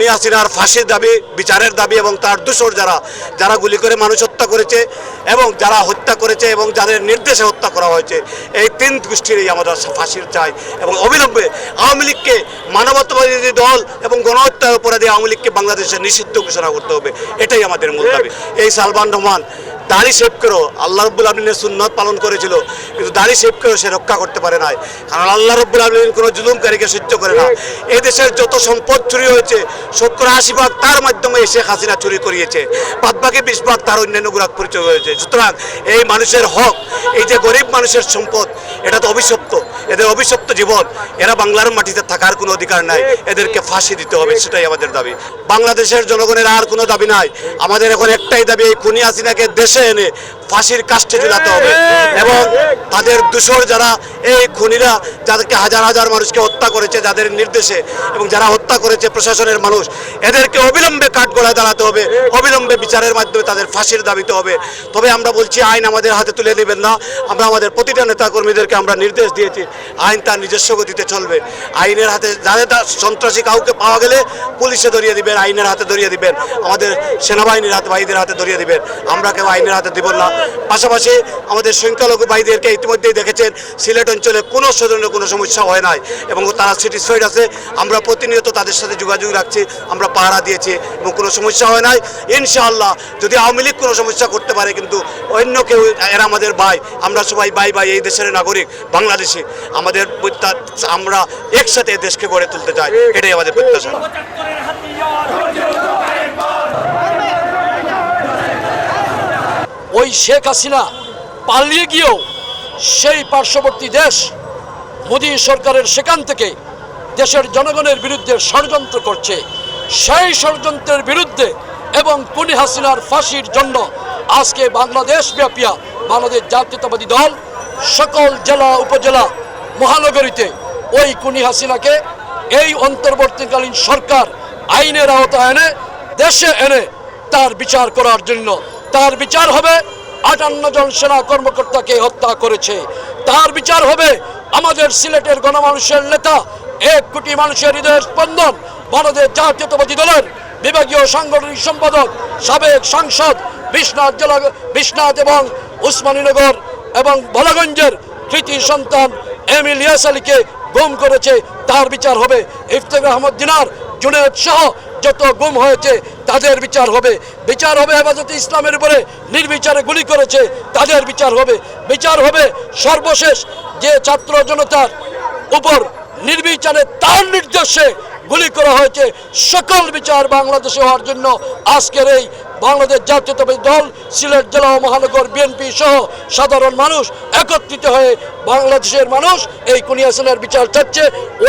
খুনি হাসিনার ফাঁসির দাবি বিচারের দাবি এবং তার দূষর যারা যারা গুলি করে মানুষ হত্যা করেছে এবং যারা হত্যা করেছে এবং যাদের নির্দেশে হত্যা করা হয়েছে এই তিন গোষ্ঠীরই আমাদের ফাঁসির চাই এবং অবিলম্বে আওয়ামী লীগকে মানবতাবাদী দল এবং গণহত্যার অপরাধী আওয়ামী লীগকে বাংলাদেশে নিষিদ্ধ ঘোষণা করতে হবে। এটাই আমাদের মূল দাবি। এই সালমান রহমান দাড়ি শেভ করেও আল্লাহ রব্বুল আলমিনের সুন্নত পালন করেছিল, কিন্তু দাড়ি শেভ করেও সে রক্ষা করতে পারে নাই। কারণ আল্লাহ রব্বুল আলমিন কোনো জুলুমকারীকে সহ্য করে না। এদেশের দেশের যত সম্পদ চুরি হয়েছে, সত্তর আশি ভাগ তার মাধ্যমে এসে হাসিনা চুরি করিয়েছে। বাদ বাকি বিশ ভাগ তার অন্যান্য গুরাক পরিচয় হয়েছে। সুতরাং এই মানুষের হক, এই যে গরিব মানুষের সম্পদ, এটা তো অভিশপ্ত। এদের অভিশপ্ত জীবন, এরা বাংলার মাটিতে থাকার কোনো অধিকার নাই। এদেরকে ফাঁসি দিতে হবে, সেটাই আমাদের দাবি। বাংলাদেশের জনগণের আর কোনো দাবি নাই। আমাদের এখন একটাই দাবি, এই খুনি হাসিনাকে দেশে এনে ফাঁসির কাষ্টে ঝুলাতে হবে। এবং তাদের দূষর যারা, এই খুনিরা যাদেরকে হাজার হাজার মানুষকে হত্যা করেছে যাদের নির্দেশে, এবং যারা হত্যা করেছে প্রশাসনের মানুষ, এদেরকে অবিলম্বে কাঠগড়ায় দাঁড়াতে হবে। অবিলম্বে বিচারের মাধ্যমে তাদের ফাঁসির দাবিতে হবে। তবে আমরা বলছি, আইন আমাদের হাতে তুলে দেবেন না। আমরা আমাদের প্রতিটা নেতাকর্মীদেরকে আমরা নির্দেশ দিয়েছি, আইন তার নিজস্ব গতিতে চলবে। আইনের হাতে যাদের সন্ত্রাসী কাউকে পাওয়া গেলে পুলিশে ধরিয়ে দিবেন, আইনের হাতে ধরিয়ে দিবেন। আমাদের সেনাবাহিনীর হাতে, ভাইদের হাতে ধরিয়ে দিবেন। আমরা কেউ আইনের হাতে দিব না। পাশাপাশি আমাদের সংখ্যালঘু ভাইদেরকে ইতিমধ্যেই দেখেছেন, সিলেট অঞ্চলে কোনো ধরনের কোনো সমস্যা হয় নাই এবং তারা স্যাটিসফাইড আছে। আমরা প্রতিনিয়ত তাদের সাথে যোগাযোগ রাখছি, আমরা পাহারা দিয়েছি এবং কোনো সমস্যা হয় নাই। ইনশাআল্লাহ, যদি আওয়ামী লীগ কোনো সমস্যা করতে পারে কিন্তু অন্য কেউ, এরা আমাদের ভাই, আমরা সবাই ভাই ভাই এই দেশের নাগরিক, বাংলাদেশি। আমাদের আমরা একসাথে দেশকে গড়ে তুলতে চাই। এটাই আমাদের প্রত্যাশা। ওই শেখ হাসিনা পালিয়ে গিয়েও সেই পার্শ্ববর্তী দেশ মোদী সরকারের সেখান থেকে দেশের জনগণের বিরুদ্ধে ষড়যন্ত্র করছে। সেই ষড়যন্ত্রের বিরুদ্ধে এবং কুনি হাসিনার ফাঁসির জন্য আজকে বাংলাদেশ ব্যাপিয়া বাংলাদেশ জাতীয়তাবাদী দল সকল জেলা, উপজেলা, মহানগরীতে ওই কুনি হাসিনাকে এই অন্তর্বর্তীকালীন সরকার আইনের আওতায় এনে, দেশে এনে তার বিচার করার জন্য তার বিচার হবে। আটান্ন জন সেনা কর্মকর্তাকে হত্যা করেছে। তার বিচার হবে আমাদের সিলেটের গণমানুষের নেতা, এক কোটি মানুষের হৃদয়ের স্পন্দন, ভারতের জাতীয়তাবাদী দলের বিভাগীয় সাংগঠনিক সম্পাদক, সাবেক সাংসদ বিশ্বনাথ জেলা, বিশ্বনাথ এবং উসমানীনগর এবং ভোলাগঞ্জের কৃতি সন্তান এম ইলিয়াস আলীকে গুম করেছে। তার বিচার হবে ইফতেক আহমদ দিনার, জুনেদ সহ যত গুম হয়েছে, তাদের বিচার হবে। বিচার হবে হেফাজতে ইসলামের উপরে, নির্বিচারে গুলি করেছে, তাদের বিচার হবে। বিচার হবে সর্বশেষ যে ছাত্র জনতার উপর, নির্বিচারে তার নির্দেশে গুলি করা হয়েছে সকল বিচার বাংলাদেশে হওয়ার জন্য। আজকের এই বাংলাদেশ জাতীয়তাবাদী দল, সিলেট জেলা ও মহানগর বিএনপি সহ সাধারণ মানুষ একত্রিত হয়ে বাংলাদেশের মানুষ এই কুনিয়াসনের বিচার চাচ্ছে।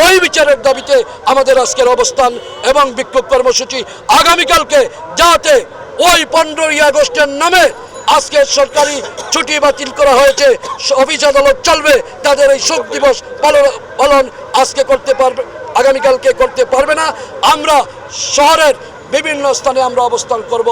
ওই বিচারের দাবিতে আমাদের আজকের অবস্থান এবং বিক্ষোভ কর্মসূচি আগামীকালকে যাতে ওই পনেরোই আগস্টের নামে আজকে সরকারি ছুটি বাতিল করা হয়েছে। অফিস আদালত চলবে। তাদের এই শোক দিবস পালন পালন আজকে করতে পারবে আগামীকালকে করতে পারবে না। আমরা শহরের বিভিন্ন স্থানে আমরা অবস্থান করব।